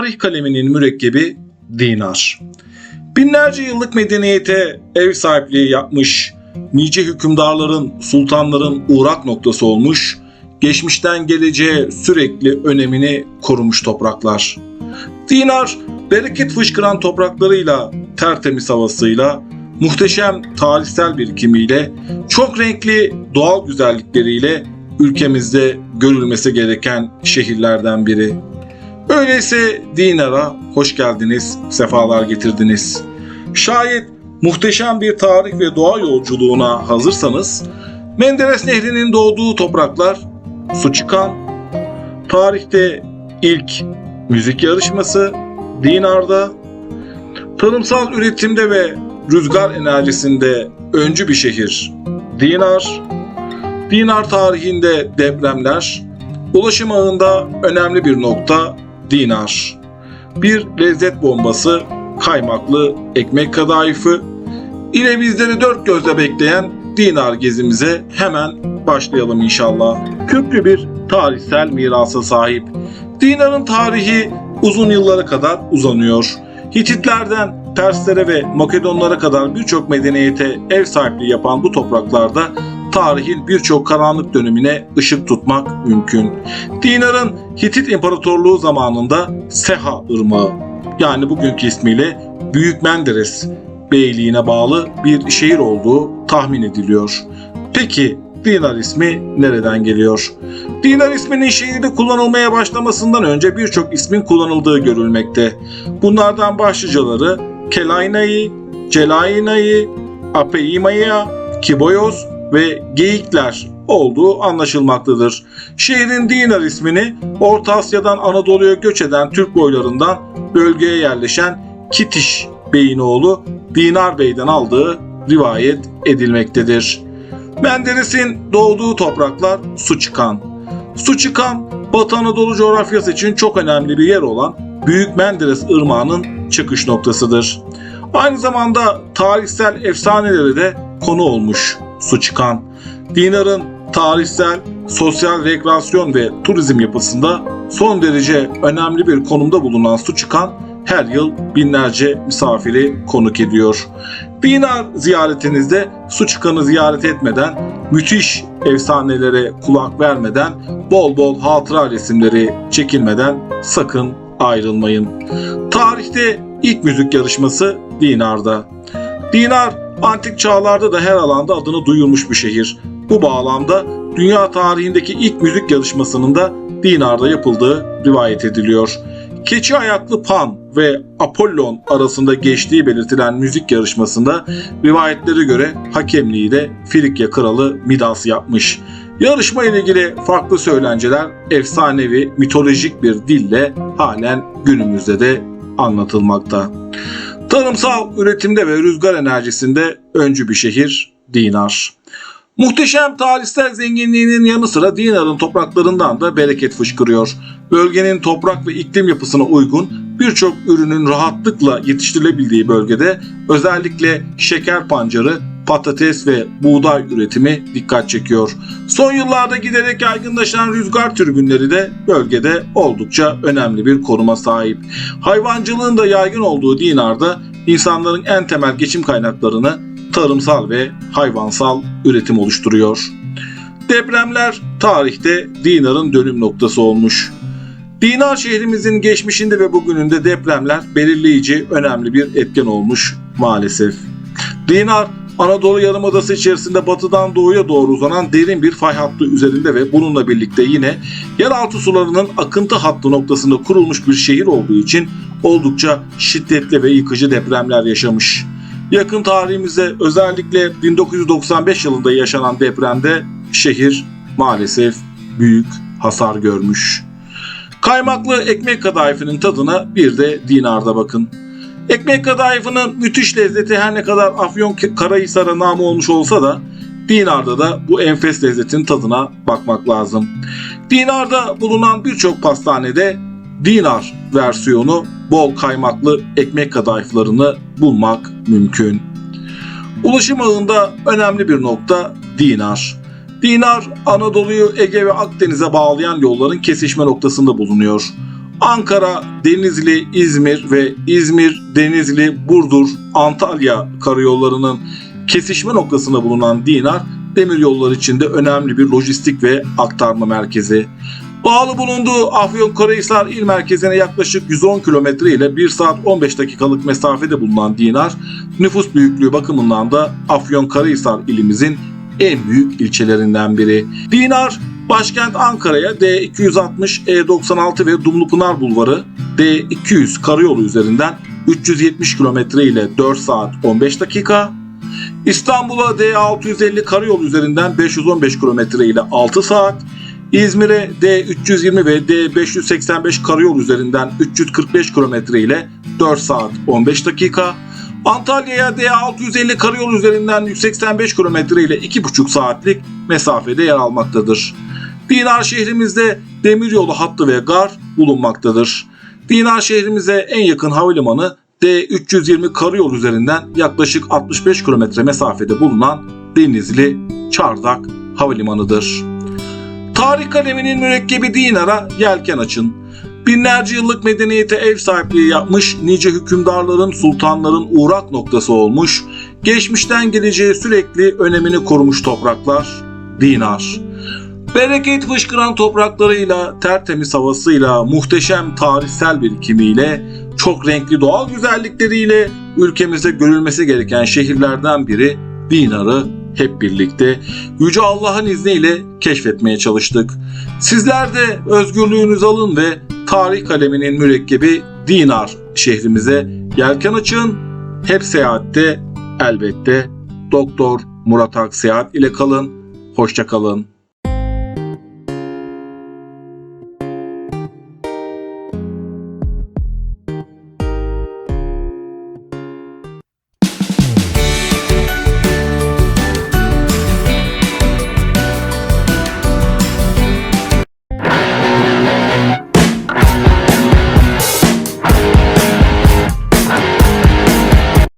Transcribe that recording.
Tarih kaleminin mürekkebi dinar. Binlerce yıllık medeniyete ev sahipliği yapmış, nice hükümdarların, sultanların uğrak noktası olmuş, geçmişten geleceğe sürekli önemini korumuş topraklar. Dinar, bereket fışkıran topraklarıyla, tertemiz havasıyla, muhteşem tarihsel birikimiyle, çok renkli doğal güzellikleriyle ülkemizde görülmesi gereken şehirlerden biri. Öyleyse Dinar'a hoş geldiniz, sefalar getirdiniz. Şayet muhteşem bir tarih ve doğa yolculuğuna hazırsanız, Menderes Nehri'nin doğduğu topraklar, su çıkan, tarihte ilk müzik yarışması Dinar'da, tarımsal üretimde ve rüzgar enerjisinde öncü bir şehir Dinar, Dinar tarihinde depremler, ulaşım ağında önemli bir nokta Dinar. Bir lezzet bombası, kaymaklı ekmek kadayıfı ile bizleri dört gözle bekleyen Dinar gezimize hemen başlayalım inşallah. Köklü bir tarihsel mirasa sahip. Dinar'ın tarihi uzun yıllara kadar uzanıyor. Hititlerden Perslere ve Makedonlara kadar birçok medeniyete ev sahipliği yapan bu topraklarda tarihin birçok karanlık dönemine ışık tutmak mümkün. Dinar'ın Hitit İmparatorluğu zamanında Seha Irmağı yani bugünkü ismiyle Büyük Menderes Beyliğine bağlı bir şehir olduğu tahmin ediliyor. Peki Dinar ismi nereden geliyor? Dinar isminin şehirde kullanılmaya başlamasından önce birçok ismin kullanıldığı görülmekte. Bunlardan başlıcaları Kelaynayı, Celaynayı, Apeimaya, Kiboyos ve Geyikler olduğu anlaşılmaktadır. Şehrin Dinar ismini Orta Asya'dan Anadolu'ya göç eden Türk boylarından bölgeye yerleşen Kitiş Bey'in oğlu Dinar Bey'den aldığı rivayet edilmektedir. Menderes'in doğduğu topraklar su çıkan. Su çıkan Batı Anadolu coğrafyası için çok önemli bir yer olan Büyük Menderes Irmağı'nın çıkış noktasıdır. Aynı zamanda tarihsel efsanelere de konu olmuş su çıkan. Dinar'ın tarihsel, sosyal rekreasyon ve turizm yapısında son derece önemli bir konumda bulunan su çıkan her yıl binlerce misafiri konuk ediyor. Dinar ziyaretinizde su çıkanı ziyaret etmeden, müthiş efsanelere kulak vermeden, bol bol hatıra resimleri çekilmeden sakın ayrılmayın. Tarihte ilk müzik yarışması Dinar'da. Dinar antik çağlarda da her alanda adını duyurmuş bir şehir. Bu bağlamda dünya tarihindeki ilk müzik yarışmasının da Dinar'da yapıldığı rivayet ediliyor. Keçi ayaklı Pan ve Apollon arasında geçtiği belirtilen müzik yarışmasında rivayetlere göre hakemliği de Frikya kralı Midas yapmış. Yarışma ile ilgili farklı söylenceler efsanevi mitolojik bir dille halen günümüzde de anlatılmakta. Tarımsal üretimde ve rüzgar enerjisinde öncü bir şehir Dinar. Muhteşem tarihsel zenginliğinin yanı sıra Dinar'ın topraklarından da bereket fışkırıyor. Bölgenin toprak ve iklim yapısına uygun birçok ürünün rahatlıkla yetiştirilebildiği bölgede özellikle şeker pancarı, patates ve buğday üretimi dikkat çekiyor. Son yıllarda giderek yaygınlaşan rüzgar türbinleri de bölgede oldukça önemli bir konuma sahip. Hayvancılığın da yaygın olduğu Dinar'da insanların en temel geçim kaynaklarını tarımsal ve hayvansal üretim oluşturuyor. Depremler tarihte Dinar'ın dönüm noktası olmuş. Dinar şehrimizin geçmişinde ve bugününde depremler belirleyici önemli bir etken olmuş maalesef. Dinar Anadolu Yarımadası içerisinde batıdan doğuya doğru uzanan derin bir fay hattı üzerinde ve bununla birlikte yine yeraltı sularının akıntı hattı noktasında kurulmuş bir şehir olduğu için oldukça şiddetli ve yıkıcı depremler yaşamış. Yakın tarihimizde özellikle 1995 yılında yaşanan depremde şehir maalesef büyük hasar görmüş. Kaymaklı ekmek kadayıfının tadına bir de dinarda bakın. Ekmek kadayıfının müthiş lezzeti her ne kadar Afyon Karahisar'a namı olmuş olsa da Dinar'da da bu enfes lezzetin tadına bakmak lazım. Dinar'da bulunan birçok pastanede Dinar versiyonu bol kaymaklı ekmek kadayıflarını bulmak mümkün. Ulaşım ağında önemli bir nokta Dinar. Dinar Anadolu'yu Ege ve Akdeniz'e bağlayan yolların kesişme noktasında bulunuyor. Ankara, Denizli, İzmir ve İzmir, Denizli, Burdur, Antalya karayollarının kesişme noktasında bulunan Dinar, demiryolları içinde önemli bir lojistik ve aktarma merkezi. Bağlı bulunduğu Afyonkarahisar il merkezine yaklaşık 110 kilometre ile 1 saat 15 dakikalık mesafede bulunan Dinar, nüfus büyüklüğü bakımından da Afyonkarahisar ilimizin en büyük ilçelerinden biri. Dinar, başkent Ankara'ya D260, E96 ve Dumlupınar Bulvarı, D200 karayolu üzerinden 370 kilometre ile 4 saat 15 dakika, İstanbul'a D650 karayolu üzerinden 515 kilometre ile 6 saat, İzmir'e D320 ve D585 karayolu üzerinden 345 kilometre ile 4 saat 15 dakika, Antalya'ya D650 karayolu üzerinden 185 kilometre ile 2,5 saatlik mesafede yer almaktadır. Dinar şehrimizde demiryolu hattı ve gar bulunmaktadır. Dinar şehrimize en yakın havalimanı D320 karayolu üzerinden yaklaşık 65 kilometre mesafede bulunan Denizli Çardak Havalimanı'dır. Tarih kaleminin mürekkebi Dinar'a yelken açın. Binlerce yıllık medeniyete ev sahipliği yapmış, nice hükümdarların, sultanların uğrak noktası olmuş, geçmişten geleceğe sürekli önemini korumuş topraklar, Dinar. Bereket fışkıran topraklarıyla, tertemiz havasıyla, muhteşem tarihsel birikimiyle, çok renkli doğal güzellikleriyle ülkemizde görülmesi gereken şehirlerden biri Dinar'ı hep birlikte Yüce Allah'ın izniyle keşfetmeye çalıştık. Sizler de özgürlüğünüzü alın ve tarih kaleminin mürekkebi Dinar şehrimize yelken açın. Hep seyahatte elbette Doktor Murat Akseyahat ile kalın. Hoşça kalın.